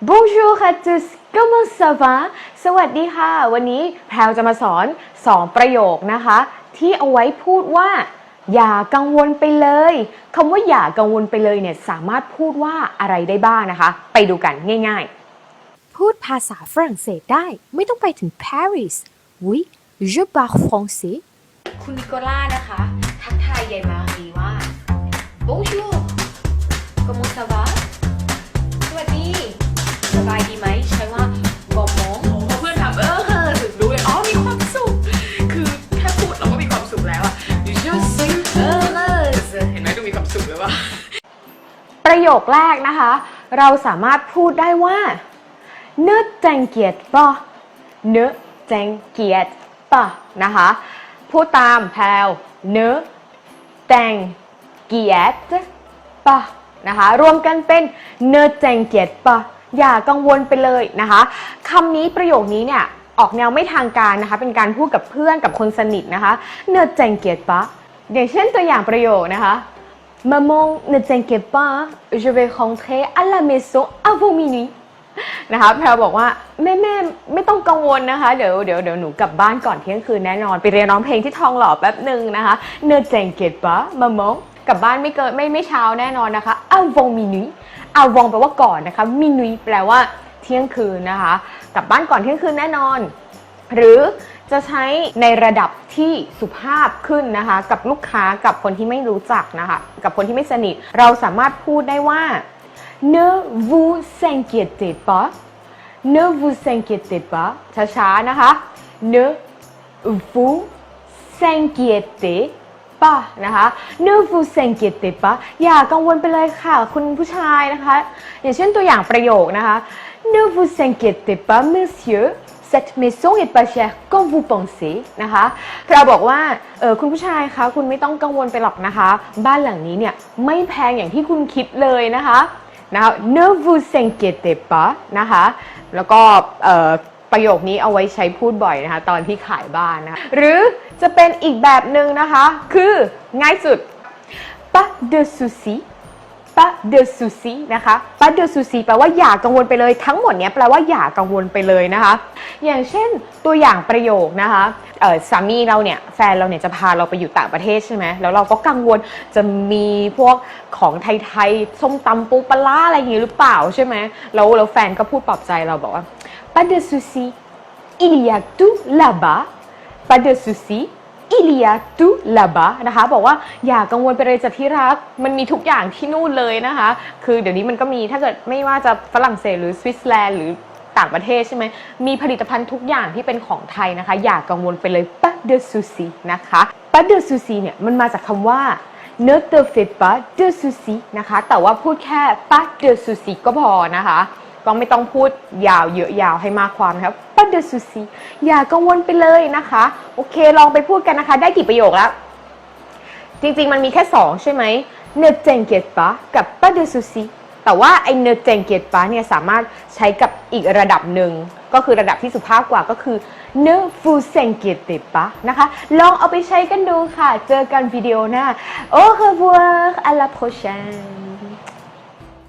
Bonjour à tous comment ça va สวัสดีค่ะ วันนี้แพรวจะมาสอน 2 ประโยคนะคะ ที่เอาไว้พูดว่า อย่ากังวลไปเลยคำว่าอย่ากังวลไปเลยเนี่ยสามารถพูดว่าอะไรได้บ้างนะคะ ไปดูกันง่าย ๆ พูดภาษาฝรั่งเศสได้ไม่ต้องไปถึง Paris oui je parle français คุณนิโคล่านะคะ ทักทายยายมารีว่า Bonjour comment ça va สวัสดีส บายดีไหมใช้ว่า bon mon พอเพื่อนถามเออถึงรู้เลยอ๋อมีความสุข คือแค่พูดเราก็มีความสุขแล้วอะ je suis heureuse เห็นไหมดูมีความสุขเลยว่ะประโยคแรกนะคะ เราสามารถพูดได้ว่า ne t'inquiète pas ne t'inquiète pas นะคะพูดตามแพลว ne t'inquiète pas นะคะรวมกันเป็น ne t'inquiète pas อย่ากังวลไปเลยนะคะคำนี้ประโยคนี้เนี่ยออกแนวไม่ทางการนะคะ เป็นการพูดกับเพื่อนกับคนสนิทนะคะ ne t'inquiète pas อย่างเช่นตัวอย่างประโยคนะคะ Maman, ne t'inquiète pas, je vais rentrer à la maison avant minuit นะคะแพรบอกว่าแม่แม่ไม่ต้องกังวลนะคะ เดี๋ยวเดี๋ยวเดี๋ยวหนูกลับบ้านก่อนเที่ยงคืนแน่นอน ไปเรียนร้องเพลงที่ทองหล่อแป๊บหนึ่งนะคะ ne t'inquiète pas maman กลับบ้านไม่เกินไม่ไม่เช้าแน่นอนนะคะ avant minuit avant แปลว่าก่อนนะคะ minuit แปลว่าเที่ยงคืนนะคะ กลับบ้านก่อนเที่ยงคืนแน่นอน หรือจะใช้ในระดับที่สุภาพขึ้นนะคะ กับลูกค้ากับคนที่ไม่รู้จักนะคะ กับคนที่ไม่สนิท เราสามารถพูดได้ว่า ne vous inquiétez pas ne vous inquiétez pas ช้าๆนะคะ ne vous inquiétez pas นะคะ ne vous inquiétez pas อย่ากังวลไปเลยค่ะ คุณผู้ชายนะคะ อย่างเช่นตัวอย่างประโยคนะคะ ne vous inquiétez pas monsieur cette maison est pas chère comme vous pensez นะคะ เราบอกว่าเออคุณผู้ชายคะคุณไม่ต้องกังวลไปหรอกนะคะ บ้านหลังนี้เนี่ยไม่แพงอย่างที่คุณคิดเลยนะคะนะคะ ne vous inquiétez pas นะคะ แล้วก็เออ ประโยคนี้เอาไว้ใช้พูดบ่อยนะคะ ตอนที่ขายบ้านนะคะหรือจะเป็นอีกแบบหนึ่งนะคะ คือง่ายสุด pas de souci pas de souci นะคะ pas de souci แปลว่าอย่ากังวลไปเลยทั้งหมดเนี้ยแปลว่าอย่ากังวลไปเลยนะคะ อย่างเช่นตัวอย่างประโยคนะคะเออสามีเราเนี่ยแฟนเราเนี่ยจะพาเราไปอยู่ต่างประเทศใช่ไหมแล้วเราก็กังวลจะมีพวกของไทยๆส้มตำปูปลาร้าอะไรอย่างนี้หรือเปล่าใช่ไหมแล้วแล้วแฟนก็พูดปลอบใจเราบอกว่า pas de souci il y a tout là-bas pas de souci il y a tout là-bas นะคะ บอกว่าอย่ากังวลไปเลยจากที่รัก มันมีทุกอย่างที่นู่นเลยนะคะ คือเดี๋ยวนี้มันก็มีถ้าเกิดไม่ว่าจะฝรั่งเศสหรือสวิตเซอร์แลนด์หรือต่างประเทศใช่ไหมมีผลิตภัณฑ์ทุกอย่างที่เป็นของไทยนะคะ อย่ากังวลไปเลย pas de souci นะคะ pas de souci เนี่ยมันมาจากคำว่า ne te fais pas de souci นะคะ แต่ว่าพูดแค่ pas de souci ก็พอนะคะ ก็ไม่ต้องพูดยาวเยอะยาวให้มากความนะครับ pas de souci อย่ากังวลไปเลยนะคะ โอเคลองไปพูดกันนะคะ ได้กี่ประโยคแล้ว จริงๆ มันมีแค่ 2 ใช่ไหม ne t'inquiète pas กับ pas de souci แต่ว่าไอ้ ne t'inquiète pas เนี่ยสามารถใช้กับอีกระดับหนึ่งก็คือระดับที่สุภาพกว่าก็คือ ne vous inquiétez pas นะคะ ลองเอาไปใช้กันดูค่ะ เจอกันวิดีโอหน้า au revoir à la prochaine